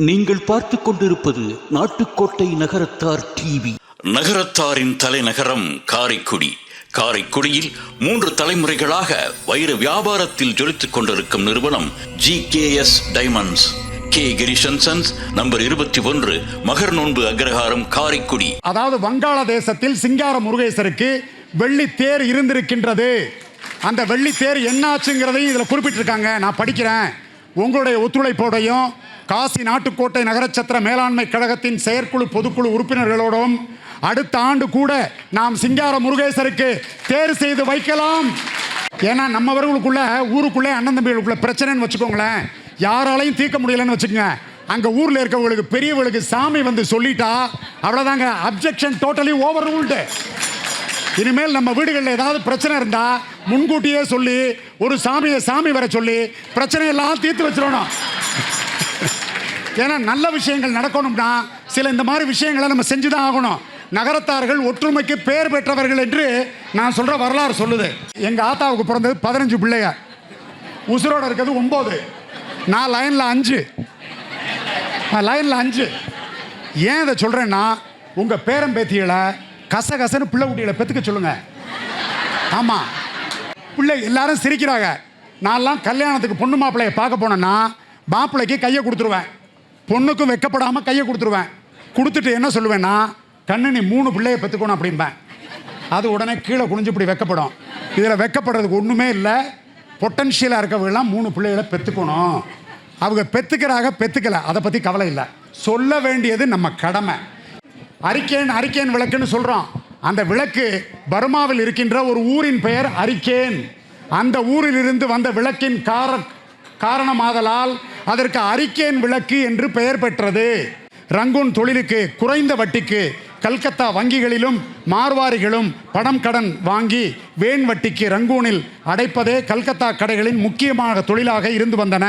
நீங்கள் பார்த்துக் கொண்டிருப்பது நாட்டுக்கோட்டை நகரத்தார் டிவி. நகரத்தாரின் தலைநகரம் காரைக்குடி. காரைக்குடியில் மூன்று தலைமுறைகளாக வைர வியாபாரத்தில் ஜொலித்துக் கொண்டிருக்கும் நிறுவனம் G K S diamonds. K Krishnasons number இருபத்தி ஒன்று மகர் நோன்பு அக்ரஹாரம் காரைக்குடி. அதாவது வங்காளதேசத்தில் சிங்கார முருகேசருக்கு வெள்ளி தேர் இருந்திருக்கின்றது. அந்த வெள்ளி தேர் என்னாச்சுங்கிறதையும் இதில் குறிப்பிட்டிருக்காங்க. நான் படிக்கிறேன். உங்களுடைய ஒத்துழைப்போடையும் காசி நாட்டுக்கோட்டை நகரச்சத்திர மேலாண்மை கழகத்தின் செயற்குழு பொதுக்குழு உறுப்பினர்களோடும் அடுத்த ஆண்டு கூட நாம் சிங்கார முருகேசருக்கு தேர் செய்து வைக்கலாம். ஏன்னா நம்மவர்களுக்குள்ள ஊருக்குள்ளே அண்ணன் தம்பிகளுக்குள்ள பிரச்சனைன்னு வச்சுக்கோங்களேன். யாராலையும் தீர்க்க முடியலன்னு வச்சுக்கோங்க. அங்கே ஊரில் இருக்கவங்களுக்கு பெரியவங்களுக்கு சாமி வந்து சொல்லிட்டா அவ்வளோதாங்க அப்ஜெக்ஷன் டோட்டலி ஓவர் ரூல்டு இனிமேல் நம்ம வீடுகளில் ஏதாவது பிரச்சனை இருந்தால் முன்கூட்டியே சொல்லி ஒரு சாமியை சாமி வர சொல்லி பிரச்சனையெல்லாம் தீர்த்து வச்சிடணும். ஏன்னா நல்ல விஷயங்கள் நடக்கணும்னா சில இந்த மாதிரி விஷயங்களை நம்ம செஞ்சு தான் ஆகணும். நகரத்தார்கள் ஒற்றுமைக்கு பேர் பெற்றவர்கள் என்று நான் சொல்கிற வரலாறு சொல்லுது. எங்கள் ஆத்தாவுக்கு பிறந்தது பதினஞ்சு பிள்ளைங்க. உசுரோடு இருக்கிறது ஒம்பது. நான் லைனில் அஞ்சு. நான் லைனில் அஞ்சு. ஏன் இதை சொல்கிறேன்னா உங்கள் பேரம்பேத்திகளை கச கசன்னு பிள்ளை குட்டிகளை பெற்றுக்க சொல்லுங்கள் ஆமாம் பிள்ளை எல்லாரும் சிரிக்கிறாங்க. நான்லாம் கல்யாணத்துக்கு பொண்ணு மாப்பிள்ளையை பார்க்க போனேன்னா மாப்பிள்ளைக்கு கையை கொடுத்துருவேன். பொண்ணுக்கும் வைக்கப்படாமல் கையை கொடுத்துருவேன். கொடுத்துட்டு என்ன சொல்லுவேன்னா கண்ணு நீ மூணு பிள்ளையை பெற்றுக்கணும் அப்படிம்பேன். அது உடனே கீழே குனிஞ்சு இப்படி வெக்கப்படும். இதில் வெக்கப்படுறதுக்கு ஒன்றுமே இல்லை. பொட்டன்ஷியலாக இருக்கவங்களாம் மூணு பிள்ளைகளை பெற்றுக்கணும் அவங்க பெற்றுக்கிறாக பெற்றுக்கலை அதை பற்றி கவலை இல்லை. சொல்ல வேண்டியது நம்ம கடமை. அரிக்கேன் அரிக்கேன் விளக்குன்னு சொல்கிறோம் அந்த விளக்கு பர்மாவில் இருக்கின்ற ஒரு ஊரின் பெயர் அரிக்கேன். அந்த ஊரில் இருந்து வந்த விளக்கின் கார காரணமாதலால் அதற்கு அரிக்கேன் விளக்கு என்று பெயர் பெற்றது. ரங்கூன் தொழிலுக்கு குறைந்த வட்டிக்கு கல்கத்தா வங்கிகளிலும் மார்வாரிகளும் பணம் கடன் வாங்கி வேன் வட்டிக்கு ரங்கூனில் அடைப்பதே கல்கத்தா கடைகளின் முக்கியமான தொழிலாக இருந்து வந்தன.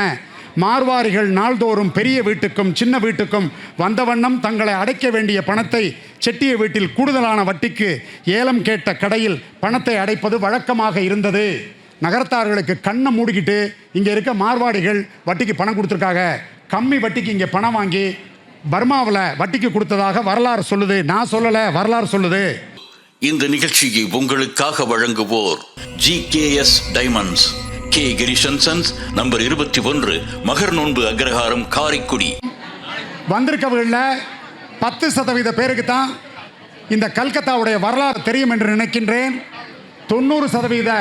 மார்வாரிகள் நாள்தோறும் பெரிய வீட்டுக்கும் சின்ன வீட்டுக்கும் வந்த வண்ணம் தங்களை அடைக்க வேண்டிய பணத்தை செட்டிய வீட்டில் கூடுதலான வட்டிக்கு ஏலம் கேட்ட கடையில் பணத்தை அடைப்பது வழக்கமாக இருந்தது. நகரத்தார்களுக்கு கண்ணை மூடிக்கிட்டு இங்கே இருக்க மார்வாடிகள் வட்டிக்கு பணம் கொடுத்துருக்காங்க. கம்மி வட்டிக்கு இங்கே பணம் வாங்கி பர்மாவில் வட்டிக்கு கொடுத்ததாக வரலாறு சொல்லுது. நான் சொல்லலை வரலாறு சொல்லுது. இந்த நிகழ்ச்சியை உங்களுக்காக வழங்குவோர் G K S diamonds. K Krishnasons number இருபத்தி ஒன்று மகர் நோன்பு அக்ரஹாரம் காரைக்குடி. வந்திருக்கவர்களில் பத்து சதவீத பேருக்கு தான் இந்த கல்கத்தாவுடைய வரலாறு தெரியும் என்று நினைக்கின்றேன். தொண்ணூறு சதவீத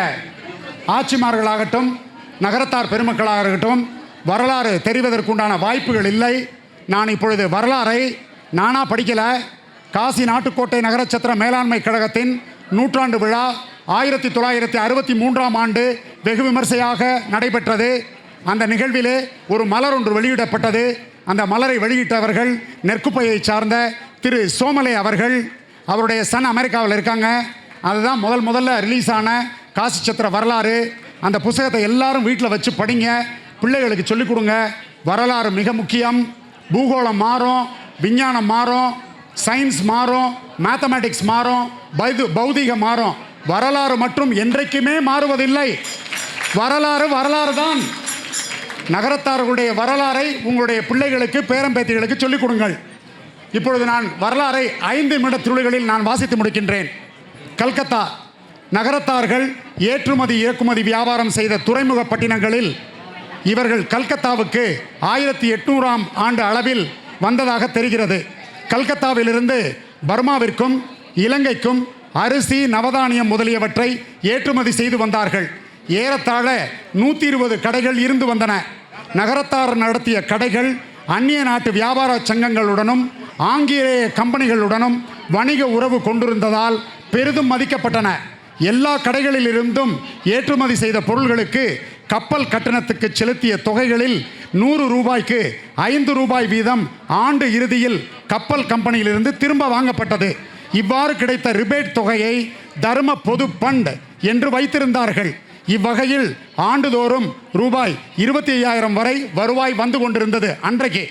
ஆட்சிமார்களாகட்டும் நகரத்தார் பெருமக்களாகட்டும் வரலாறு தெரிவதற்குண்டான வாய்ப்புகள் இல்லை. நான் இப்பொழுது வரலாறை நானா படிக்கலை. காசி நாட்டுக்கோட்டை நகரச்சத்திர மேலாண்மை கழகத்தின் நூற்றாண்டு விழா ஆயிரத்தி தொள்ளாயிரத்தி அறுபத்தி மூன்றாம் ஆண்டு வெகு விமர்சையாக நடைபெற்றது. அந்த நிகழ்விலே ஒரு மலர் ஒன்று வெளியிடப்பட்டது. அந்த மலரை வெளியிட்டவர்கள் நெற்குப்பையை சார்ந்த திரு சோமலை அவர்கள். அவருடைய சன் அமெரிக்காவில் இருக்காங்க. அதுதான் முதல் முதல்ல ரிலீஸ் ஆன காசி சத்திர வரலாறு அந்த புஸ்தகத்தை எல்லாரும் வீட்டில் வச்சு படிங்க. பிள்ளைகளுக்கு சொல்லிக் கொடுங்க. வரலாறு மிக முக்கியம். பூகோளம் மாறும் விஞ்ஞானம் மாறும் சயின்ஸ் மாறும் மேத்தமேட்டிக்ஸ் மாறும் பைது பௌதிகம் மாறும். வரலாறு மற்றும் என்றைக்குமே மாறுவதில்லை. வரலாறு வரலாறு தான். நகரத்தார்களுடைய வரலாறை உங்களுடைய பிள்ளைகளுக்கு பேரம்பேத்திகளுக்கு சொல்லிக் கொடுங்கள். இப்பொழுது நான் வரலாறை ஐந்து நிமிட துளிகளில் நான் வாசித்து முடிக்கின்றேன். கல்கத்தா நகரத்தார்கள் ஏற்றுமதி இறக்குமதி வியாபாரம் செய்த துறைமுக பட்டினங்களில் இவர்கள் கல்கத்தாவுக்கு ஆயிரத்தி எட்நூறாம் ஆண்டு அளவில் வந்ததாக தெரிகிறது. கல்கத்தாவிலிருந்து பர்மாவிற்கும் இலங்கைக்கும் அரிசி நவதானியம் முதலியவற்றை ஏற்றுமதி செய்து வந்தார்கள். ஏறத்தாழ நூற்றி இருபது கடைகள் இருந்து வந்தன. நகரத்தார் நடத்திய கடைகள் அந்நிய நாட்டு வியாபார சங்கங்களுடனும் ஆங்கிலேய கம்பெனிகளுடனும் வணிக உறவு கொண்டிருந்ததால் பெரிதும் மதிக்கப்பட்டன. எல்லா கடைகளிலிருந்தும் ஏற்றுமதி செய்த பொருள்களுக்கு கப்பல் கட்டணத்துக்கு செலுத்திய தொகைகளில் நூறு ரூபாய்க்கு ஐந்து ரூபாய் வீதம் ஆண்டு இறுதியில் கப்பல் கம்பெனியிலிருந்து திரும்ப வாங்கப்பட்டது. இவ்வாறு கிடைத்த ரிபேட் தொகையை தர்ம பொது பண்ட் என்று வைத்திருந்தார்கள். இவ்வகையில் ஆண்டுதோறும் ரூபாய் இருபத்தி ஐயாயிரம் வரை வருவாய் வந்து கொண்டிருந்தது அன்றைக்கு.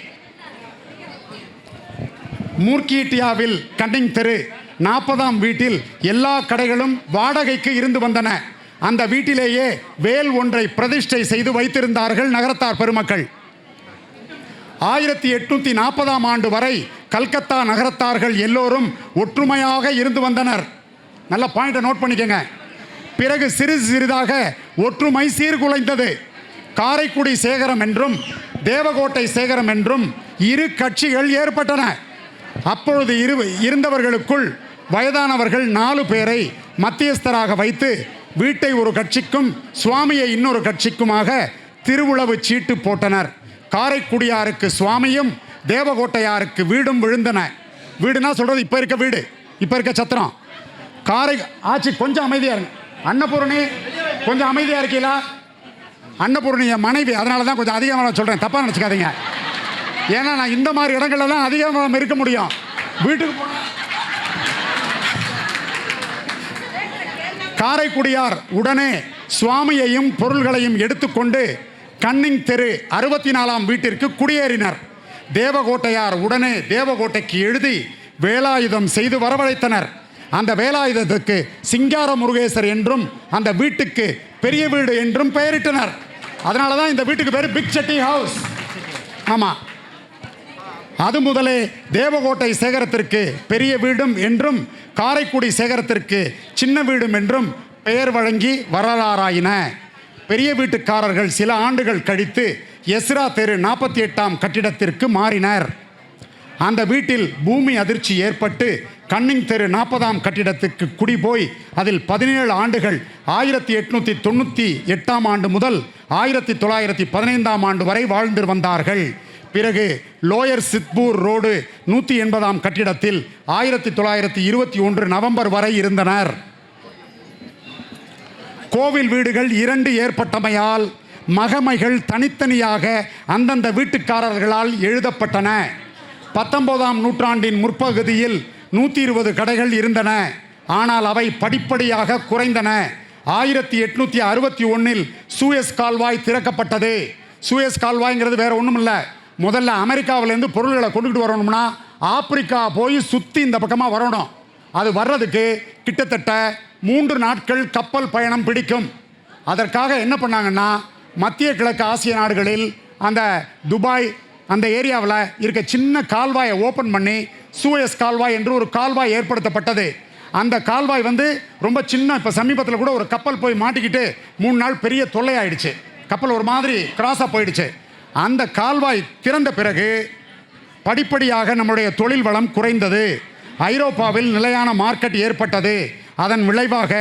மூர்க்கீட்டியாவில் கன்னிங் தெரு நாற்பதாம் வீட்டில் எல்லா கடைகளும் வாடகைக்கு இருந்து வந்தன. அந்த வீட்டிலேயே வேல் ஒன்றை பிரதிஷ்டை செய்து வைத்திருந்தார்கள் நகரத்தார் பெருமக்கள். ஆயிரத்தி எட்நூத்தி நாற்பதாம் ஆண்டு வரை கல்கத்தா நகரத்தார்கள் எல்லோரும் ஒற்றுமையாக இருந்து வந்தனர். நல்ல பாயிண்ட்டை நோட் பண்ணிக்கங்க. பிறகு சிறிது சிறிதாக ஒற்றுமை சீர்குலைந்தது. காரைக்குடி சேகரம் என்றும் தேவகோட்டை சேகரம் என்றும் இரு கட்சிகள் ஏற்பட்டன. அப்பொழுது இரு இருந்தவர்களுக்குள் வயதானவர்கள் நாலு பேரை மத்தியஸ்தராக வைத்து வீட்டை ஒரு கட்சிக்கும் சுவாமியை இன்னொரு கட்சிக்குமாக திருவுளவு சீட்டு போட்டனர். காரைக்குடியாருக்கு சுவாமியும் தேவகோட்டையாருக்கு வீடும் விழுந்தன. வீடுனா சொல்கிறது இப்போ இருக்க வீடு இப்போ இருக்க சத்திரம். காரை ஆட்சி கொஞ்சம் அமைதியாக இருங்க. அன்னபூரணி கொஞ்சம் அமைதியாக இருக்கீங்களா? அன்னபூரணி மனைவி அதனால தான் கொஞ்சம் அதிகமாக சொல்கிறேன் தப்பாக நினச்சிக்காதீங்க. ஏன்னா நான் இந்த மாதிரி இடங்கள்ல தான் அதிகமாக இருக்க முடியும். வீட்டுக்கு போனால் காரைக்குடியார் உடனே சுவாமியையும் பொருள்களையும் எடுத்துக்கொண்டு கன்னிங் தெரு அறுபத்தி நாலாம் வீட்டிற்கு குடியேறினர். தேவகோட்டையார் உடனே தேவகோட்டைக்கு எழுதி வேலாயுதம் செய்து வரவழைத்தனர். அந்த வேலாயுதத்துக்கு சிங்கார முருகேசர் என்றும் அந்த வீட்டுக்கு பெரிய வீடு என்றும் பெயரிட்டனர். அதனால தான் இந்த வீட்டுக்கு பேர் பிக் செட்டி ஹவுஸ். ஆமாம் அது முதலே தேவகோட்டை சேகரத்திற்கு பெரிய வீடும் என்றும் காரைக்குடி சேகரத்திற்கு சின்ன வீடும் என்றும் பெயர் வழங்கி வரலாறாயின. பெரிய வீட்டுக்காரர்கள் சில ஆண்டுகள் கழித்து எஸ்ரா தெரு நாற்பத்தி எட்டாம் கட்டிடத்திற்கு மாறினர். அந்த வீட்டில் பூமி அதிர்ச்சி ஏற்பட்டு கண்ணிங் தெரு நாற்பதாம் கட்டிடத்துக்கு குடிபோய் அதில் பதினேழு ஆண்டுகள் ஆயிரத்தி எட்நூற்றி தொண்ணூற்றி எட்டாம் ஆண்டு முதல் ஆயிரத்தி தொள்ளாயிரத்தி பதினைந்தாம் ஆண்டு வரை வாழ்ந்து வந்தார்கள். பிறகு லோயர் சித்பூர் ரோடு நூற்றி எண்பதாம் கட்டிடத்தில் ஆயிரத்தி தொள்ளாயிரத்தி இருபத்தி ஒன்று நவம்பர் வரை இருந்தனர். கோவில் வீடுகள் இரண்டு ஏற்பட்டமையால் மகமைகள் தனித்தனியாக அந்தந்த வீட்டுக்காரர்களால் எழுதப்பட்டன. பத்தொன்பதாம் நூற்றாண்டின் முற்பகுதியில் நூற்றி இருபது கடைகள் இருந்தன. ஆனால் அவை படிப்படியாக குறைந்தன. ஆயிரத்தி எட்நூற்றி அறுபத்தி ஒன்றில் சூயஸ் கால்வாய் திறக்கப்பட்டது. சூயஸ் கால்வாய்ங்கிறது வேற ஒன்றும் இல்லை முதல்ல அமெரிக்காவிலேருந்து பொருள்களை கொண்டுக்கிட்டு வரணும்னா ஆப்பிரிக்கா போய் சுற்றி இந்த பக்கமாக வரணும். அது வர்றதுக்கு கிட்டத்தட்ட மூன்று நாட்கள் கப்பல் பயணம் பிடிக்கும். அதற்காக என்ன பண்ணாங்கன்னா மத்திய கிழக்கு ஆசிய நாடுகளில் அந்த துபாய் அந்த ஏரியாவில் இருக்க சின்ன கால்வாயை ஓப்பன் பண்ணி சூயஸ் கால்வாய் என்று ஒரு கால்வாய் ஏற்படுத்தப்பட்டது. அந்த கால்வாய் வந்து ரொம்ப சின்ன இப்போ சமீபத்தில் கூட ஒரு கப்பல் போய் மாட்டிக்கிட்டு மூணு நாள் பெரிய தொல்லை ஆயிடுச்சு கப்பல் ஒரு மாதிரி கிராஸாக போயிடுச்சு. அந்த கால்வாய் திறந்த பிறகு படிப்படியாக நம்முடைய தொழில் வளம் குறைந்தது. ஐரோப்பாவில் நிலையான மார்க்கெட் ஏற்பட்டது. அதன் விளைவாக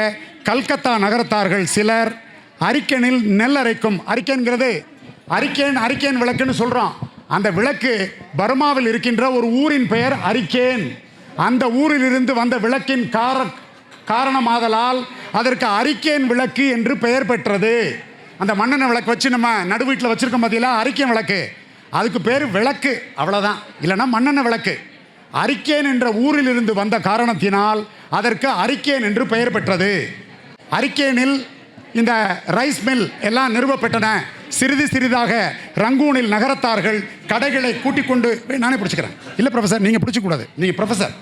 கல்கத்தா நகரத்தார்கள் சிலர் அரிக்கனில் நெல் அரைக்கும் அரிக்கன்கிறது அரிக்கேன் அரிக்கேன் விளக்குன்னு சொல்கிறோம் அந்த விளக்கு பர்மாவில் இருக்கின்ற ஒரு ஊரின் பெயர் அரிக்கேன். அந்த ஊரிலிருந்து வந்த விளக்கின் கார காரணமாதலால் அதற்கு அரிக்கேன் விளக்கு என்று பெயர் பெற்றது. அந்த மண்ணெண்ணெய் விளக்கு வச்சு நம்ம நடு வீட்டில் வச்சுருக்கோம் பார்த்தீங்களா அரிக்கேன் விளக்கு. அதுக்கு பேர் விளக்கு அவ்வளோதான் இல்லைன்னா மண்ணெண்ணெய் விளக்கு. அரிக்கேன் என்ற ஊரிலிருந்து வந்த காரணத்தினால் அதற்கு அரிக்கேன் என்று பெயர் பெற்றது. அரிக்கேனில் இந்த ரைஸ் மில் எல்லாம் நிறுவப்பட்டன. சிறிது சிறிதாக ரங்கூனில் நகரத்தார்கள் கடைகளை கூட்டிக் கொண்டு நானே பிடிச்சிக்கிறேன். இல்லை ப்ரொஃபசர் நீங்கள் பிடிச்சக்கூடாது நீங்கள் ப்ரொஃபசர்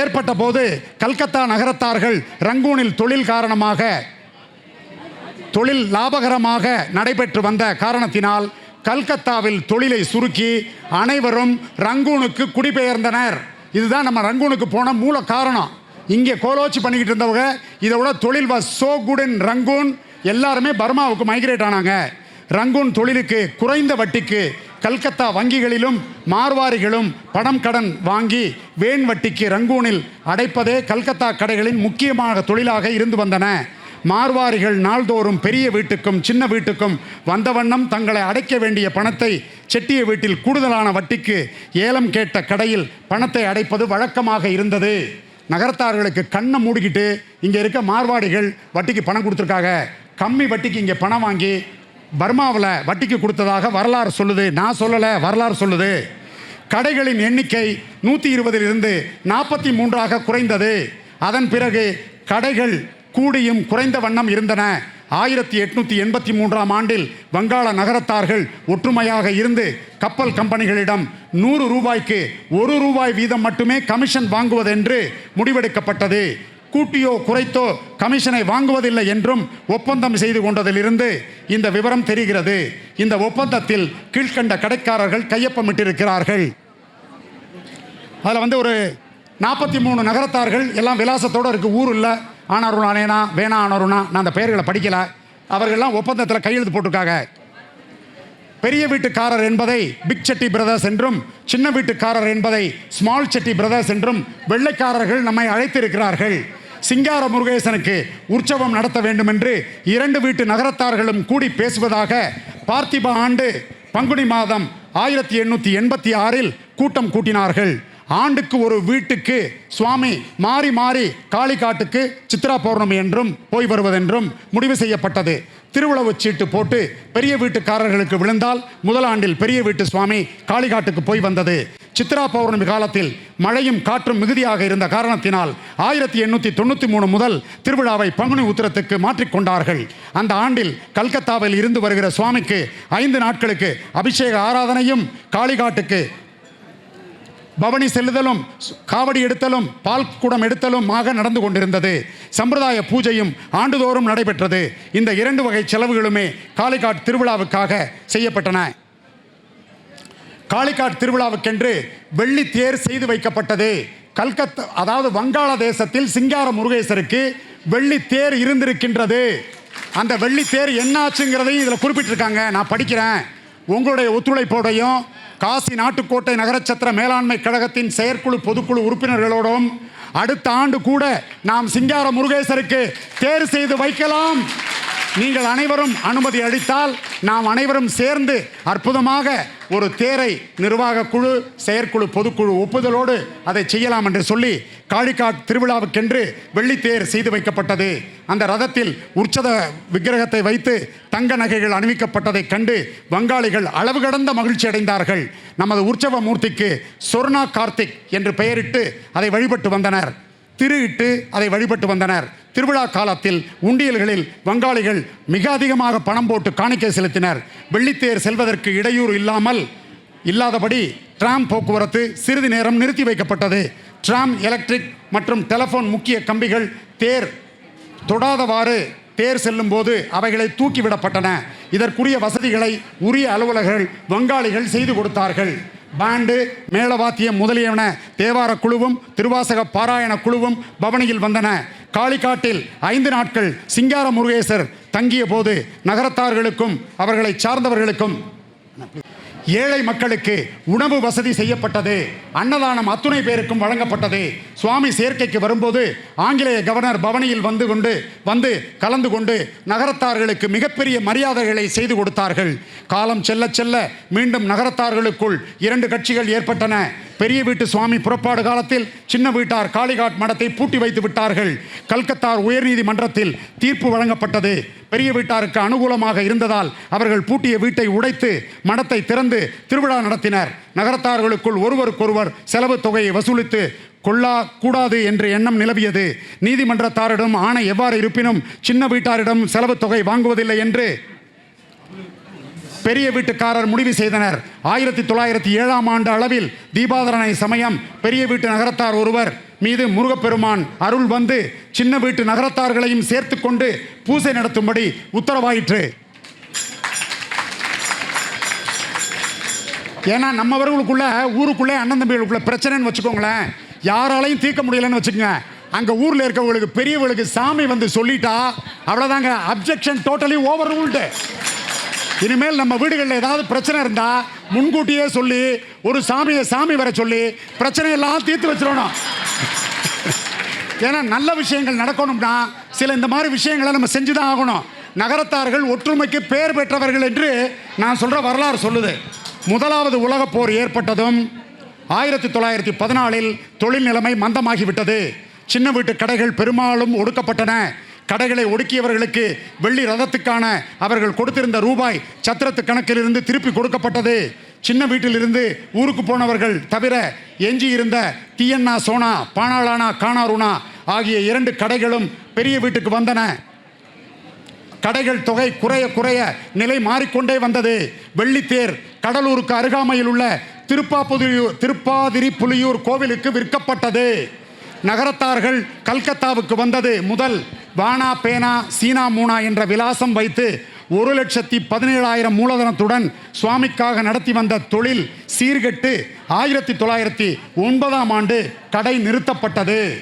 ஏற்பட்ட போது கல்கத்தா நகரத்தார்கள் ரங்கூனில் தொழில் காரணமாக தொழில் லாபகரமாக நடைபெற்று வந்த காரணத்தினால் கல்கத்தாவில் தொழிலை சுருக்கி அனைவரும் ரங்கூனுக்கு குடிபெயர்ந்தனர். இதுதான் நம்ம ரங்கூனுக்கு போன மூல காரணம். இங்கே கோலோச்சி பண்ணிக்கிட்டு இருந்தவங்க இதை விட தொழில் was so good in Rangoon எல்லாருமே பர்மாவுக்கு மைக்ரேட் ஆனாங்க. ரங்கூன் தொழிலுக்கு குறைந்த வட்டிக்கு கல்கத்தா வங்கிகளிலும் மார்வாரிகளும் பணம் கடன் வாங்கி வேன் வட்டிக்கு ரங்கூனில் அடைப்பதே கல்கத்தா கடைகளின் முக்கியமாக தொழிலாக இருந்து வந்தன. மார்வாரிகள் நாள்தோறும் பெரிய வீட்டுக்கும் சின்ன வீட்டுக்கும் வந்த வண்ணம் தங்களை அடைக்க வேண்டிய பணத்தை செட்டிய வீட்டில் கூடுதலான வட்டிக்கு ஏலம் கேட்ட கடையில் பணத்தை அடைப்பது வழக்கமாக இருந்தது. நகரத்தார்களுக்கு கண்ணை மூடிக்கிட்டு இங்கே இருக்க மார்வாடிகள் வட்டிக்கு பணம் கொடுத்துருக்காங்க. கம்மி வட்டிக்கு இங்கே பணம் வாங்கி பர்மாவில் வட்டிக்கு கொடுத்ததாக வரலாறு சொல்லுது. நான் சொல்லலை வரலாறு சொல்லுது. கடைகளின் எண்ணிக்கை நூற்றி இருபதிலிருந்து நாற்பத்தி மூன்றாக குறைந்தது. அதன் பிறகு கடைகள் கூடியும் குறைந்த வண்ணம் இருந்தன. ஆயிரத்தி எட்நூற்றி எண்பத்தி மூன்றாம் ஆண்டில் வங்காள நகரத்தார்கள் ஒற்றுமையாக இருந்து கப்பல் கம்பெனிகளிடம் நூறு ரூபாய்க்கு ஒரு ரூபாய் வீதம் மட்டுமே கமிஷன் வாங்குவதென்று முடிவெடுக்கப்பட்டது. கூட்டியோ குறைத்தோ கமிஷனை வாங்குவதில்லை என்றும் ஒப்பந்தம் செய்து கொண்டதிலிருந்து இந்த விவரம் தெரிகிறது. இந்த ஒப்பந்தத்தில் கீழ்க்கண்ட கடைக்காரர்கள் கையொப்பமிட்டிருக்கிறார்கள். அதில் வந்து ஒரு நாற்பத்தி மூணு நகரத்தார்கள் எல்லாம் விலாசத்தோடு இருக்குது ஊர் இல்லை. ஆனாருணா நேனா வேணா ஆனாருணா நான் அந்த பெயர்களை படிக்கல. அவர்கள்லாம் ஒப்பந்தத்தில் கையெழுத்து போட்டிருக்காங்க. பெரிய வீட்டுக்காரர் என்பதை பிக் செட்டி பிரதர்ஸ் என்றும் சின்ன வீட்டுக்காரர் என்பதை ஸ்மால் செட்டி பிரதர்ஸ் என்றும் வெள்ளைக்காரர்கள் நம்மை அழைத்திருக்கிறார்கள். சிங்கார முருகேசனுக்கு உற்சவம் நடத்த வேண்டும் என்று இரண்டு வீட்டு நகரத்தார்களும் கூடி பேசுவதாக பார்த்திப ஆண்டு பங்குனி மாதம் ஆயிரத்தி எண்ணூற்றி எண்பத்தி ஆறில் கூட்டம் கூட்டினார்கள். ஆண்டுக்கு ஒரு வீட்டுக்கு சுவாமி மாறி மாறி காளிகாட்டுக்கு சித்ரா பௌர்ணமி என்றும் போய் வருவதென்றும் முடிவு செய்யப்பட்டது. திருவுளவு சீட்டு போட்டு பெரிய வீட்டுக்காரர்களுக்கு விழுந்தால் முதலாண்டில் பெரிய வீட்டு சுவாமி காளிகாட்டுக்கு போய் வந்தது. சித்ரா பௌர்ணமி காலத்தில் மழையும் காற்றும் மிகுதியாக இருந்த காரணத்தினால் ஆயிரத்தி எண்ணூற்றி தொண்ணூற்றி மூணு முதல் திருவிழாவை பங்குனி உத்திரத்துக்கு மாற்றிக்கொண்டார்கள் அந்த ஆண்டில் கல்கத்தாவில் இருந்து வருகிற சுவாமிக்கு ஐந்து நாட்களுக்கு அபிஷேக ஆராதனையும் காளிகாட்டுக்கு பவனி செல்லுதலும் காவடி எடுத்தலும் பால் குடம் எடுத்தலும் ஆக நடந்து கொண்டிருந்தது. சம்பிரதாய பூஜையும் ஆண்டுதோறும் நடைபெற்றது. இந்த இரண்டு வகை செலவுகளுமே காளிகாட் திருவிழாவுக்காக செய்யப்பட்டன. காளிகாட் திருவிழாவுக்கென்று வெள்ளி தேர் செய்து வைக்கப்பட்டது. கல்கத்தா அதாவது வங்காள தேசத்தில் சிங்கார முருகேசருக்கு வெள்ளி தேர் இருந்திருக்கின்றது. அந்த வெள்ளி தேர் என்னாச்சுங்கிறதையும் இதில் குறிப்பிட்டிருக்காங்க. நான் படிக்கிறேன். உங்களுடைய ஒத்துழைப்போடையும் காசி நாட்டுக்கோட்டை நகரச்சத்திர மேலாண்மை கழகத்தின் செயற்குழு பொதுக்குழு உறுப்பினர்களோடும் அடுத்த ஆண்டு கூட நாம் சிங்கார முருகேசருக்கு தேர்வு செய்து வைக்கலாம். நீங்கள் அனைவரும் அனுமதி அளித்தால் நாம் அனைவரும் சேர்ந்து அற்புதமாக ஒரு தேரை நிர்வாக குழு செயற்குழு பொதுக்குழு ஒப்புதலோடு அதை செய்யலாம் என்று சொல்லி காளிகாட் திருவிழாவுக்கென்று வெள்ளித்தேர் செய்து வைக்கப்பட்டது. அந்த ரதத்தில் உற்சத விக்கிரகத்தை வைத்து தங்க நகைகள் அணிவிக்கப்பட்டதைக் கண்டு வங்காளிகள் அளவு கடந்த மகிழ்ச்சி அடைந்தார்கள். நமது உற்சவ மூர்த்திக்கு சொர்ணா கார்த்திக் என்று பெயரிட்டு அதை வழிபட்டு வந்தனர். திரு இட்டு அதை வழிபட்டு வந்தனர். திருவிழா காலத்தில் உண்டியல்களில் வங்காளிகள் மிக அதிகமாக பணம் போட்டு காணிக்கை செலுத்தினர். வெள்ளித்தேர் செல்வதற்கு இடையூறு இல்லாமல் இல்லாதபடி டிராம் போக்குவரத்து சிறிது நேரம் நிறுத்தி வைக்கப்பட்டது. டிராம் எலக்ட்ரிக் மற்றும் டெலஃபோன் முக்கிய கம்பிகள் தேர் தொடாதவாறு தேர் செல்லும் போது அவைகளை தூக்கிவிடப்பட்டன. இதற்குரிய வசதிகளை உரிய அலுவலர்கள் வங்காளிகள் செய்து கொடுத்தார்கள். பாண்டு மேளவாத்தியம் முதலியன தேவார குழுவும் திருவாசக பாராயண குழுவும் பவனியில் வந்தன. காளிக்காட்டில் ஐந்து நாட்கள் சிங்கார முருகேசர் தங்கிய போது நகரத்தார்களுக்கும் அவர்களை சார்ந்தவர்களுக்கும். ஏழை மக்களுக்கு உணவு வசதி செய்யப்பட்டது அன்னதானம் அத்துணை பேருக்கும் வழங்கப்பட்டது. சுவாமி சேர்க்கைக்கு வரும்போது ஆங்கிலேய கவர்னர் பவனியில் வந்து கொண்டு வந்து கலந்து கொண்டு நகரத்தார்களுக்கு மிகப்பெரிய மரியாதைகளை செய்து கொடுத்தார்கள். காலம் செல்ல செல்ல மீண்டும் நகரத்தார்களுக்குள் இரண்டு கட்சிகள் ஏற்பட்டன. பெரிய வீட்டு சுவாமி புறப்பாடு காலத்தில் சின்ன வீட்டார் காளிகாட் மடத்தை பூட்டி வைத்து விட்டார்கள். கல்கத்தார் உயர்நீதிமன்றத்தில் தீர்ப்பு வழங்கப்பட்டது. பெரிய வீட்டாருக்கு அனுகூலமாக இருந்ததால் அவர்கள் பூட்டிய வீட்டை உடைத்து மடத்தை திறந்து திருவிழா நடத்தினர். நகரத்தார்களுக்குள் ஒருவருக்கொருவர் செலவு தொகையை வசூலித்து கொள்ளா கூடாது என்ற எண்ணம் நிலவியது. நீதிமன்றத்தாரிடம் ஆணை எவ்வாறு இருப்பினும் சின்ன வீட்டாரிடம் செலவு தொகை வாங்குவதில்லை என்று பெரிய வீட்டுக்காரர் முடிவு செய்தனர். ஆயிரத்தி தொள்ளாயிரத்தி ஏழாம் ஆண்டு அளவில் தீபாதரனை சமயம் பெரிய வீட்டு நகரத்தார் ஒருவர் மீது முருகப்பெருமான் அருள் வந்து சின்ன வீட்டு நகரத்தார்களையும் சேர்த்து கொண்டு பூசை நடத்தும்படி உத்தரவாயிற்று. ஏன்னா நம்மவர்களுக்குள்ள ஊருக்குள்ளே அண்ணன் தம்பிகளுக்குள்ள பிரச்சனைன்னு வச்சுக்கோங்களேன். யாராலையும் தீர்க்க முடியலன்னு வச்சுக்கோங்க. அங்கே ஊரில் இருக்கவங்களுக்கு பெரியவங்களுக்கு சாமி வந்து சொல்லிட்டா அவ்வளோதாங்க அப்ஜெக்ஷன் டோட்டலி ஓவர் ரூல்டு இனிமேல் நம்ம வீடுகளில் ஏதாவது பிரச்சனை இருந்தால் முன்கூட்டியே சொல்லி ஒரு சாமியை சாமி வர சொல்லி பிரச்சனையெல்லாம் தீர்த்து வச்சிடணும். ஏன்னா நல்ல விஷயங்கள் நடக்கணும்னா சில இந்த மாதிரி விஷயங்களை நம்ம செஞ்சு தான் ஆகணும். நகரத்தார்கள் ஒற்றுமைக்கு பெயர் பெற்றவர்கள் என்று நான் சொல்கிற வரலாறு சொல்லுது. முதலாவது உலகப் போர் ஏற்பட்டதும் ஆயிரத்தி தொள்ளாயிரத்தி பதினாலில் தொழில் நிலைமை மந்தமாகிவிட்டது. சின்ன வீட்டு கடைகள் பெரும்பாலும் ஒடுக்கப்பட்டன. கடைகளை ஒடுக்கியவர்களுக்கு வெள்ளி ரதத்துக்கான அவர்கள் கொடுத்திருந்த ரூபாய் சத்திரத்து கணக்கிலிருந்து திருப்பி கொடுக்கப்பட்டது. சின்ன வீட்டிலிருந்து ஊருக்கு போனவர்கள் தவிர எஞ்சி இருந்த தீயண்ணா சோனா பானாளானா கானாருனா ஆகிய இரண்டு கடைகளும் பெரிய வீட்டுக்கு வந்தன. கடைகள் தொகை குறைய குறைய நிலை மாறிக்கொண்டே வந்தது. வெள்ளித்தேர் கடலூருக்கு அருகாமையில் உள்ள திருப்பாப்புதியூர் திருப்பாதிரி புலியூர் கோவிலுக்கு விற்கப்பட்டது. நகரத்தார்கள் கல்கத்தாவுக்கு வந்தது முதல் வானா பேனா சீனா மூனா என்ற விலாசம் வைத்து ஒரு லட்சத்தி பதினேழாயிரம் மூலதனத்துடன் சுவாமிக்காக நடத்தி வந்த தொழில் சீர்கெட்டு ஆயிரத்தி தொள்ளாயிரத்தி ஒன்பதாம் ஆண்டு கடை நிறுத்தப்பட்டது.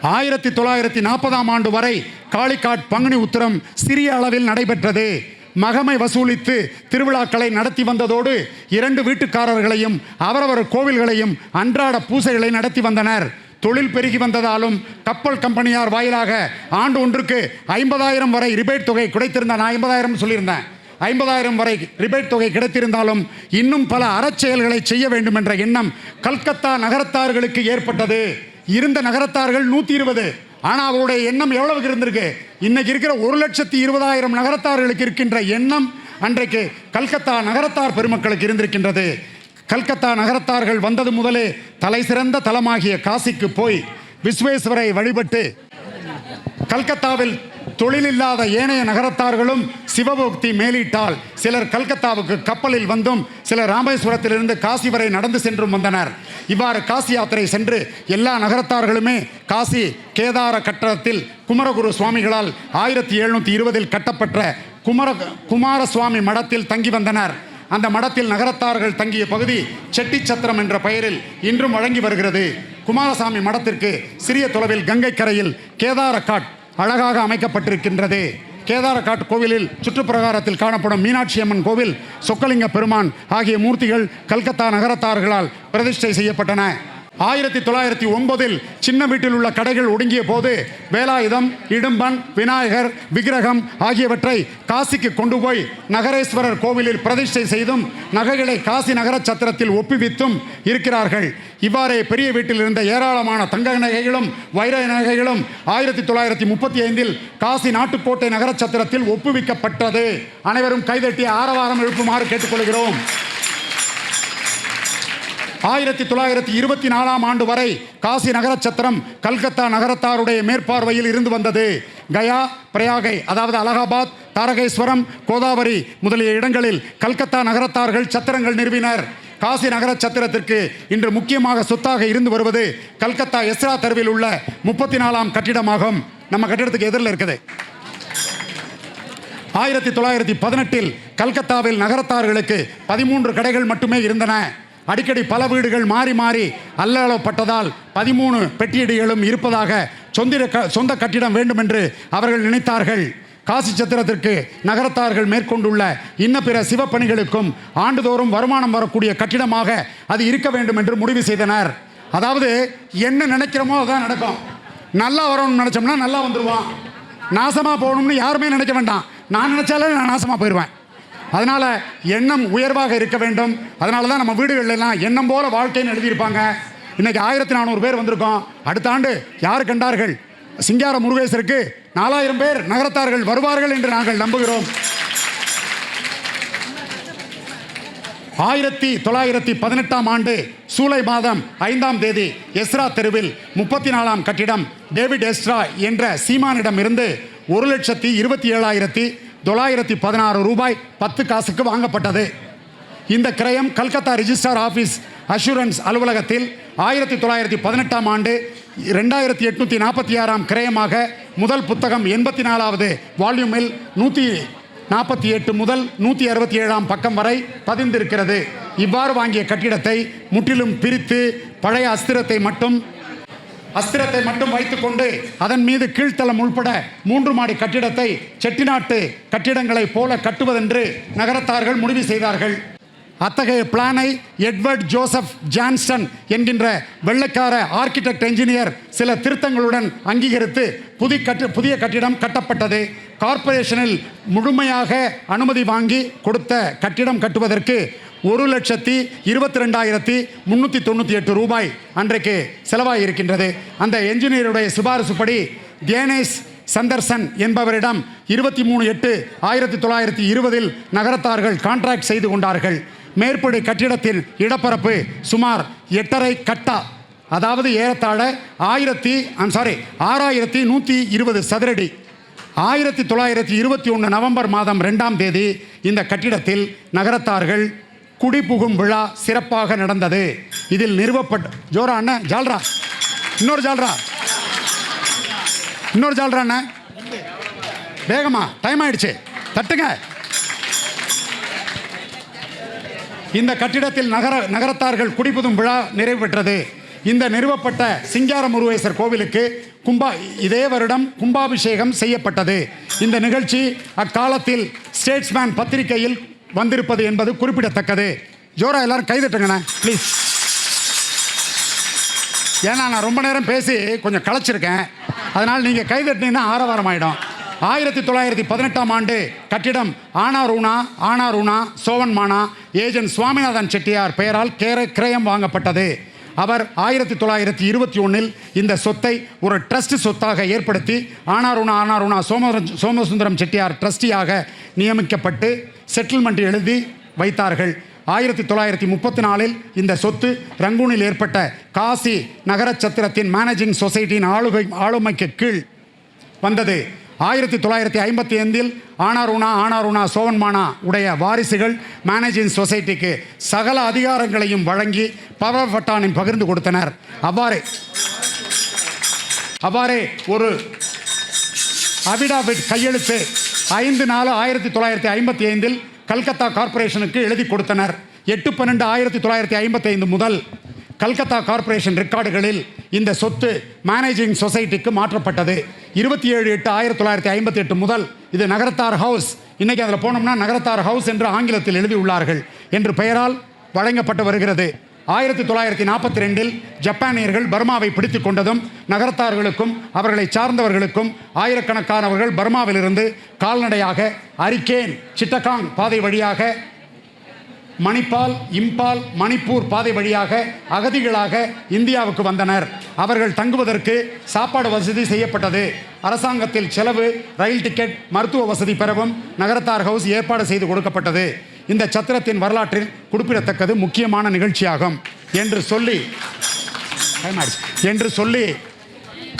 ஆயிரத்தி தொள்ளாயிரத்தி நாற்பதாம் ஆண்டு வரை காளிக்காட் பங்குனி உத்திரம் சிறிய அளவில் நடைபெற்றது. மகமை வசூலித்து திருவிழாக்களை நடத்தி வந்ததோடு இரண்டு வீட்டுக்காரர்களையும் அவரவர் கோவில்களையும் அன்றாட பூசைகளை நடத்தி வந்தனர். தொழில் பெருகி வந்ததாலும் கப்பல் கம்பெனியார் வாயிலாக ஆண்டு ஒன்றுக்கு ஐம்பதாயிரம் வரை ரிபேட் தொகை கிடைத்திருந்த நான் ஐம்பதாயிரம் சொல்லியிருந்தேன். ஐம்பதாயிரம் வரை ரிபேட் தொகை கிடைத்திருந்தாலும் இன்னும் பல அறச்செயல்களை செய்ய வேண்டும் என்ற எண்ணம் கல்கத்தா நகரத்தார்களுக்கு ஏற்பட்டது. இருந்த நகரத்தார்கள் நூற்றி இருபது. ஆனால் அவருடைய எண்ணம் எவ்வளவுக்கு இருந்திருக்கு? இன்னைக்கு இருக்கிற ஒரு லட்சத்தி இருபதாயிரம் நகரத்தார்களுக்கு இருக்கின்ற எண்ணம் அன்றைக்கு கல்கத்தா நகரத்தார் பெருமக்களுக்கு இருந்திருக்கின்றது. கல்கத்தா நகரத்தார்கள் வந்தது முதலே தலை சிறந்த தலமாகிய காசிக்கு போய் விஸ்வேஸ்வரை வழிபட்டு கல்கத்தாவில் தொழிலில்லாத ஏனைய நகரத்தார்களும் சிவபக்தி மேலிட்டால் சிலர் கல்கத்தாவுக்கு கப்பலில் வந்தும் சிலர் ராமேஸ்வரத்திலிருந்து காசி வரை நடந்து சென்றும் வந்தனர். இவ்வாறு காசி யாத்திரை சென்று எல்லா நகரத்தார்களுமே காசி கேதார கட்டடத்தில் குமரகுரு சுவாமிகளால் ஆயிரத்தி எழுநூற்றி இருபதில் கட்டப்பட்ட குமர குமாரசுவாமி மடத்தில் தங்கி வந்தனர். அந்த மடத்தில் நகரத்தார்கள் தங்கிய பகுதி செட்டிச்சத்திரம் என்ற பெயரில் இன்றும் வழங்கி வருகிறது. குமாரசாமி மடத்திற்கு சிறிய தொலைவில் கங்கை கரையில் கேதாரக்காட் அழகாக அமைக்கப்பட்டிருக்கின்றது. கேதாரகாட் கோவிலில் சுற்றுப்பிரகாரத்தில் காணப்படும் மீனாட்சி அம்மன் கோவில் சொக்கலிங்க பெருமான் ஆகிய மூர்த்திகள் கல்கத்தா நகரத்தார்களால் பிரதிஷ்டை செய்யப்பட்டன. ஆயிரத்தி தொள்ளாயிரத்தி ஒன்பதில் சின்ன வீட்டில் உள்ள கடைகள் ஒடுங்கிய போது வேலாயுதம் இடும்பன் விநாயகர் விக்கிரகம் ஆகியவற்றை காசிக்கு கொண்டு போய் நகரேஸ்வரர் கோவிலில் பிரதிஷ்டை செய்தும் நகைகளை காசி நகர சத்திரத்தில் ஒப்புவித்தும் இருக்கிறார்கள். இவ்வாறே பெரிய வீட்டில் இருந்த ஏராளமான தங்க நகைகளும் வைர நகைகளும் ஆயிரத்தி தொள்ளாயிரத்தி முப்பத்தி ஐந்தில் காசி நாட்டுக்கோட்டை நகர சத்திரத்தில் ஒப்புவிக்கப்பட்டது. அனைவரும் கைதட்டி ஆரவாரம் எழுப்புமாறு கேட்டுக்கொள்கிறோம். ஆயிரத்தி தொள்ளாயிரத்தி இருபத்தி நாலாம் ஆண்டு வரை காசி நகர சத்திரம் கல்கத்தா நகரத்தாருடைய மேற்பார்வையில் இருந்து வந்தது. கயா பிரயாகை அதாவது அலகாபாத் தாரகேஸ்வரம் கோதாவரி முதலிய இடங்களில் கல்கத்தா நகரத்தார்கள் சத்திரங்கள் நிறுவினர். காசி நகர சத்திரத்திற்கு இன்று முக்கியமாக சொத்தாக இருந்து வருவது கல்கத்தா எஸ்ரா தெருவில் உள்ள முப்பத்தி நாலாம் கட்டிடமாகும். நம்ம கட்டிடத்துக்கு எதிரில் இருக்குது. ஆயிரத்தி தொள்ளாயிரத்தி பதினெட்டில் கல்கத்தாவில் நகரத்தார்களுக்கு பதிமூன்று கடைகள் மட்டுமே இருந்தன. அடிக்கடி பல வீடுகள் மாறி மாறி அல்லப்பட்டதால் பதிமூணு பெட்டியடிகளும் இருப்பதாக சொந்திர க சொந்த கட்டிடம் வேண்டும் என்று அவர்கள் நினைத்தார்கள். காசி சத்திரத்திற்கு நகரத்தார்கள் மேற்கொண்டுள்ள இன்ன பிற சிவப்பணிகளுக்கும் ஆண்டுதோறும் வருமானம் வரக்கூடிய கட்டிடமாக அது இருக்க வேண்டும் என்று முடிவு செய்தனர். அதாவது என்ன நினைக்கிறோமோ அதான் நடக்கும். நல்லா வரணும்னு நினச்சோம்னா நல்லா வந்துடுவான் நாசமாக போகணும்னு யாருமே நினைக்க வேண்டாம். நான் நினச்சாலே நான் நாசமாக போயிடுவேன் அதனால் எண்ணம் உயர்வாக இருக்க வேண்டும். அதனால தான் நம்ம வீடுகளிலெல்லாம் எண்ணம் போல வாழ்க்கைன்னு எழுதியிருப்பாங்க. இன்னைக்கு ஆயிரத்தி நானூறு பேர் வந்திருக்கோம். அடுத்த ஆண்டு யார் கண்டார்கள்? சிங்கார முருகேசருக்கு நாலாயிரம் பேர் நகரத்தார்கள் வருவார்கள் என்று நாங்கள் நம்புகிறோம். ஆயிரத்தி தொள்ளாயிரத்தி பதினெட்டாம் ஆண்டு சூலை மாதம் ஐந்தாம் தேதி எஸ்ரா தெருவில் முப்பத்தி நாலாம் கட்டிடம் டேவிட் எஸ்ரா என்ற சீமானிடம் இருந்து ஒரு லட்சத்தி இருபத்தி ஏழாயிரத்தி தொள்ளாயிரத்தி பதினாறு ரூபாய் பத்து காசுக்கு வாங்கப்பட்டது. இந்த கிரயம் கல்கத்தா ரிஜிஸ்டார் ஆஃபீஸ் அஷூரன்ஸ் அலுவலகத்தில் ஆயிரத்தி தொள்ளாயிரத்தி பதினெட்டாம் ஆண்டு ரெண்டாயிரத்தி எட்நூற்றி நாற்பத்தி ஆறாம் கிரயமாக முதல் புத்தகம் எண்பத்தி நாலாவது வால்யூமில் நூற்றி நாற்பத்தி எட்டு முதல் நூற்றி அறுபத்தி ஏழாம் பக்கம் வரை பதிந்திருக்கிறது. இவ்வாறு வாங்கிய கட்டிடத்தை முற்றிலும் பிரித்து பழைய அஸ்திரத்தை மட்டும் அஸ்திரத்தை மட்டும் வைத்துக்கொண்டு அதன் மீது கீழ்த்தளம் உள்பட மூன்று மாடி கட்டிடத்தை செட்டிநாட்டு கட்டிடங்களைப் போல கட்டுவதென்று நகரத்தார்கள் முடிவு செய்தார்கள். அத்தகைய பிளானை எட்வர்ட் ஜோசப் ஜான்சன் என்கின்ற வெள்ளைக்கார ஆர்கிடெக்ட் என்ஜினியர் சில திருத்தங்களுடன் அங்கீகரித்து புதிய கட்டு புதிய கட்டிடம் கட்டப்பட்டது. கார்ப்பரேஷனில் முழுமையாக அனுமதி வாங்கி கொடுத்த கட்டிடம் கட்டுவதற்கு ஒரு லட்சத்தி இருபத்தி ரெண்டாயிரத்தி முந்நூற்றி தொண்ணூற்றி எட்டு ரூபாய் அன்றைக்கு செலவாகி இருக்கின்றது. அந்த என்ஜினியருடைய சிபாரிசுப்படி தியானேஷ் சந்தர்சன் என்பவரிடம் இருபத்தி மூணு எட்டு ஆயிரத்தி தொள்ளாயிரத்தி இருபதில் நகரத்தார்கள் கான்ட்ராக்ட் செய்து கொண்டார்கள். மேற்படி கட்டிடத்தின் இடப்பரப்பு சுமார் எட்டரை கட்டா. அதாவது ஏறத்தாழ ஆயிரத்தி ஐம் சாரி ஆறாயிரத்தி நூற்றி இருபது சதுரடி. ஆயிரத்தி தொள்ளாயிரத்தி இருபத்தி ஒன்று நவம்பர் மாதம் ரெண்டாம் தேதி இந்த கட்டிடத்தில் நகரத்தார்கள் குடிபுகும் விழா சிறப்பாக நடந்தது. இதில் நிறுவப்பட்ட ஜோரா அண்ணன் ஜால்ரா. இன்னொரு ஜால்ரா. இன்னொரு ஜால்ரா அண்ணா. வேகமா டைம் ஆயிடுச்சு. தட்டுங்க. இந்த கட்டிடத்தில் நகர நகரத்தார்கள் குடிபுதும் விழா நிறைவு பெற்றது. இந்த நிறுவப்பட்ட சிங்கார முருகேசர் கோவிலுக்கு கும்பா இதே வருடம் கும்பாபிஷேகம் செய்யப்பட்டது. இந்த நிகழ்ச்சி அக்காலத்தில் ஸ்டேட்ஸ்மேன் பத்திரிகையில் வந்திருப்பது என்பது குறிப்பிடத்தக்கது. ஜோரா எல்லாரும் கைதட்டுங்கண்ணே ப்ளீஸ் ஏன்னா நான் ரொம்ப நேரம் பேசி கொஞ்சம் களைச்சிருக்கேன். அதனால் நீங்கள் கைதட்டினீங்கன்னா ஆரவாரம் ஆகிடும் ஆயிரத்தி தொள்ளாயிரத்தி பதினெட்டாம் ஆண்டு கட்டிடம் ஆனாரூனா ஆனாரூனா சோவன்மானா ஏஜென்ட் சுவாமிநாதன் செட்டியார் பெயரால் கேர கிரயம் வாங்கப்பட்டது. அவர் ஆயிரத்தி தொள்ளாயிரத்தி இருபத்தி ஒன்றில் இந்த சொத்தை ஒரு ட்ரஸ்ட் சொத்தாக ஏற்படுத்தி ஆனாருணா ஆனாருணா சோம சோமசுந்தரம் செட்டியார் ட்ரஸ்டியாக நியமிக்கப்பட்டு செட்டில்மெண்ட் எழுதி வைத்தார்கள். ஆயிரத்தி தொள்ளாயிரத்தி முப்பத்தி நாலில் இந்த சொத்து ரங்கூனில் ஏற்பட்ட காசி நகர சத்திரத்தின் மேனேஜிங் சொசைட்டியின் ஆளுகை ஆளுமைக்கு கீழ் வந்தது. ஆயிரத்தி தொள்ளாயிரத்தி ஐம்பத்தி ஐந்தில் ஆனாருணா ஆனாருணா சோவன்மானா உடைய வாரிசுகள் மேனேஜிங் சொசைட்டிக்கு சகல அதிகாரங்களையும் வழங்கி பவர் பட்டானின் பகிர்ந்து கொடுத்தனர். அவ்வாறே அவ்வாறே ஒரு அபிடாபிட் கையெழுத்து ஐந்து நாலு ஆயிரத்தி தொள்ளாயிரத்தி ஐம்பத்தி ஐந்தில் கல்கத்தா கார்ப்பரேஷனுக்கு எழுதி கொடுத்தனர். எட்டு பன்னெண்டு ஆயிரத்தி தொள்ளாயிரத்தி ஐம்பத்தி ஐந்து முதல் கல்கத்தா கார்ப்பரேஷன் ரெக்கார்டுகளில் இந்த சொத்து மேனேஜிங் சொசைட்டிக்கு மாற்றப்பட்டது. இருபத்தி ஏழு எட்டு ஆயிரத்தி தொள்ளாயிரத்தி ஐம்பத்தி எட்டு முதல் இது நகரத்தார் ஹவுஸ். இன்னைக்கு அதில் போனோம்னா நகரத்தார் ஹவுஸ் என்று ஆங்கிலத்தில் எழுதியுள்ளார்கள் என்று பெயரால் வழங்கப்பட்டு வருகிறது. ஆயிரத்தி தொள்ளாயிரத்தி நாற்பத்தி ரெண்டில் ஜப்பானியர்கள் பர்மாவை பிடித்து கொண்டதும் நகரத்தார்களுக்கும் அவர்களை சார்ந்தவர்களுக்கும் ஆயிரக்கணக்கானவர்கள் பர்மாவிலிருந்து கால்நடையாக அரிக்கேன் சிட்டகாங் பாதை வழியாக மணிப்பால் இம்பால் மணிப்பூர் பாதை வழியாக அகதிகளாக இந்தியாவுக்கு வந்தனர். அவர்கள் தங்குவதற்கு சாப்பாடு வசதி செய்யப்பட்டது. அரசாங்கத்தில் செலவு ரயில் டிக்கெட் மருத்துவ வசதி பெறவும் நகரத்தார் ஹவுஸ் ஏற்பாடு செய்து கொடுக்கப்பட்டது. இந்த சத்திரத்தின் வரலாற்றில் குறிப்பிடத்தக்கது முக்கியமான நிகழ்ச்சியாகும். என்று சொல்லி என்று சொல்லி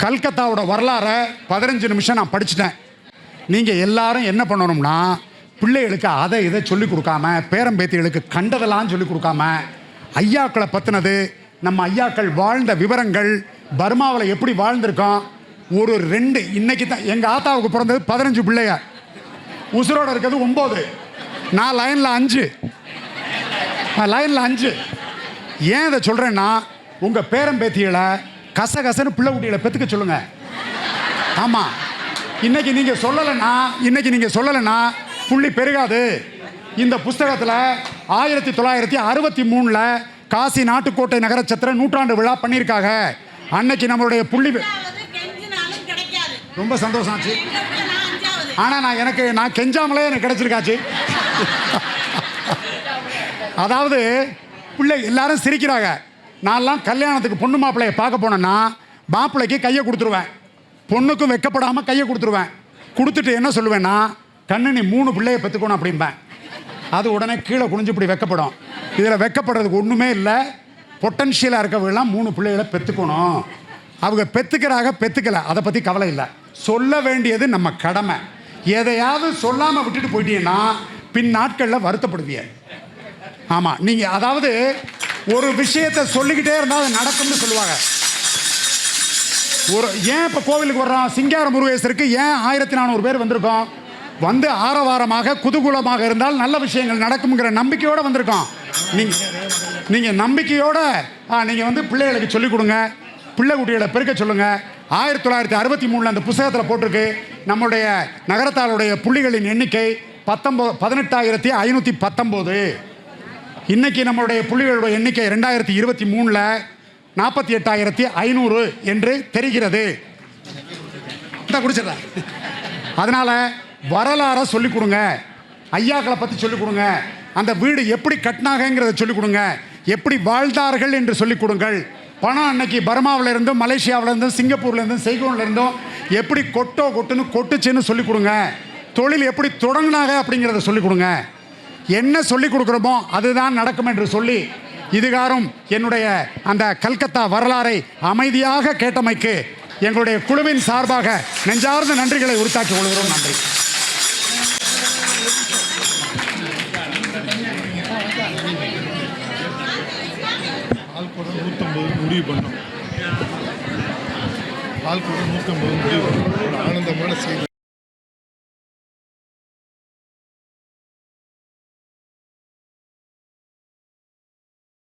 கல்கத்தாவோட வரலாறை பதினஞ்சு நிமிஷம் நான் படிச்சிட்டேன். நீங்கள் எல்லாரும் என்ன பண்ணணும்னா பிள்ளைகளுக்கு அதை இதை சொல்லிக் கொடுக்காம பேரம்பேத்திகளுக்கு கண்டதெல்லாம் சொல்லிக் கொடுக்காம ஐயாக்களை பற்றினது நம்ம ஐயாக்கள் வாழ்ந்த விவரங்கள் பர்மாவில் எப்படி வாழ்ந்திருக்கோம் ஒரு ரெண்டு இன்னைக்கு தான் எங்கள் ஆத்தாவுக்கு பிறந்தது பதினஞ்சு பிள்ளைய. உசுரோட இருக்கிறது ஒம்பது. நான் லைனில் அஞ்சு. நான் லைனில் அஞ்சு. ஏன் இதை சொல்கிறேன்னா உங்கள் பேரம்பேத்திகளை கசகசன்னு பிள்ளை குட்டிகளை பெற்றுக்க சொல்லுங்கள் ஆமாம் இன்னைக்கு நீங்கள் சொல்லலைன்னா இன்னைக்கு நீங்கள் சொல்லலைன்னா புள்ளி பெருகாது. இந்த புஸ்தகத்தில் ஆயிரத்தி தொள்ளாயிரத்தி அறுபத்தி மூணில் காசி நாட்டுக்கோட்டை நகர சத்திர நூற்றாண்டு விழா பண்ணியிருக்காங்க. அன்னைக்கு நம்மளுடைய புள்ளி ரொம்ப சந்தோஷம் ஆச்சு. ஆனால் நான் எனக்கு நான் கெஞ்சாமலே எனக்கு கிடைச்சிருக்காச்சு அதாவது பிள்ளை எல்லாரும் சிரிக்கிறாங்க. நான்லாம் கல்யாணத்துக்கு பொண்ணு மாப்பிள்ளையை பார்க்க போனேன்னா மாப்பிள்ளைக்கு கையை கொடுத்துருவேன். பொண்ணுக்கும் வெக்கப்படாமல் கையை கொடுத்துருவேன். கொடுத்துட்டு என்ன சொல்லுவேன்னா கண்ணு நீ மூணு பிள்ளைய பெற்றுக்கணும் அப்படிம்பேன். அது உடனே கீழே குனிஞ்சு இப்படி வெக்கப்படும். இதில் வெக்கப்படுறதுக்கு ஒன்றுமே இல்லை. பொட்டன்ஷியலாக இருக்கவங்களாம் மூணு பிள்ளைகளை பெற்றுக்கணும் அவங்க பெற்றுக்கிறாங்க பெற்றுக்கலை அதை பற்றி கவலை இல்லை. சொல்ல வேண்டியது நம்ம கடமை. எதையாவது சொல்லாமல் விட்டுட்டு போயிட்டீங்கன்னா பின் நாட்களில் வருத்தப்படுவிய ஆமாம் நீங்கள் அதாவது ஒரு விஷயத்தை சொல்லிக்கிட்டே இருந்தால் அது நடக்கும்னு சொல்லுவாங்க. ஒரு ஏன் இப்போ கோவிலுக்கு வர்றோம்? சிங்கார முருகேசருக்கு ஏன் ஆயிரத்தி நானூறு பேர் வந்திருக்கோம்? வந்து ஆரவாரமாக குதூகூலமாக இருந்தால் நல்ல விஷயங்கள் நடக்குங்கிற நம்பிக்கையோடு வந்திருக்கோம். நீங்கள் நீங்கள் நம்பிக்கையோடு நீங்கள் வந்து பிள்ளைகளுக்கு சொல்லிக் கொடுங்க. பிள்ளை குட்டிகளை பெருக்க சொல்லுங்கள் ஆயிரத்தி தொள்ளாயிரத்தி அறுபத்தி மூணில் அந்த புஸ்தகத்தில் போட்டிருக்கு. நம்முடைய நகரத்தாருடைய புள்ளிகளின் எண்ணிக்கை பத்தொம்பது பதினெட்டாயிரத்தி ஐநூற்றி பத்தொம்போது. இன்றைக்கி நம்மளுடைய புள்ளிகளுடைய எண்ணிக்கை ரெண்டாயிரத்தி இருபத்தி மூணில் நாற்பத்தி எட்டாயிரத்தி ஐநூறு என்று தெரிகிறது. இந்த குடிச்சிடறேன் அதனால் வரலாறை சொல்லிக் கொடுங்க. ஐயாக்களை பற்றி சொல்லிக் கொடுங்க. அந்த வீடு எப்படி கட்டினாங்கங்கிறத சொல்லிக் கொடுங்க. எப்படி வாழ்ந்தார்கள் என்று சொல்லிக் கொடுங்கள். பணம் அன்னைக்கு பர்மாவில் இருந்தும் மலேசியாவில் இருந்தும் இருந்தும் செய்கோன்ல இருந்தும் எப்படி கொட்டோ கொட்டுன்னு கொட்டுச்சுன்னு சொல்லிக் கொடுங்க. தொழில் எப்படி தொடங்கினாங்க அப்படிங்கிறத சொல்லிக் கொடுங்க. என்ன சொல்லிக் கொடுக்குறோமோ அதுதான் நடக்கும் என்று சொல்லி இதுகாரும் என்னுடைய அந்த கல்கத்தா வரலாறை அமைதியாக கேட்டமைக்கு எங்களுடைய குழுவின் சார்பாக நெஞ்சார்ந்த நன்றிகளை உரித்தாக்கிக் கொள்கிறோம். நன்றி. முடிவு பண்ணோம். வாழ்க்கையோட நூற்றம்பது முடிவு. ஆனந்தமான செய்தி.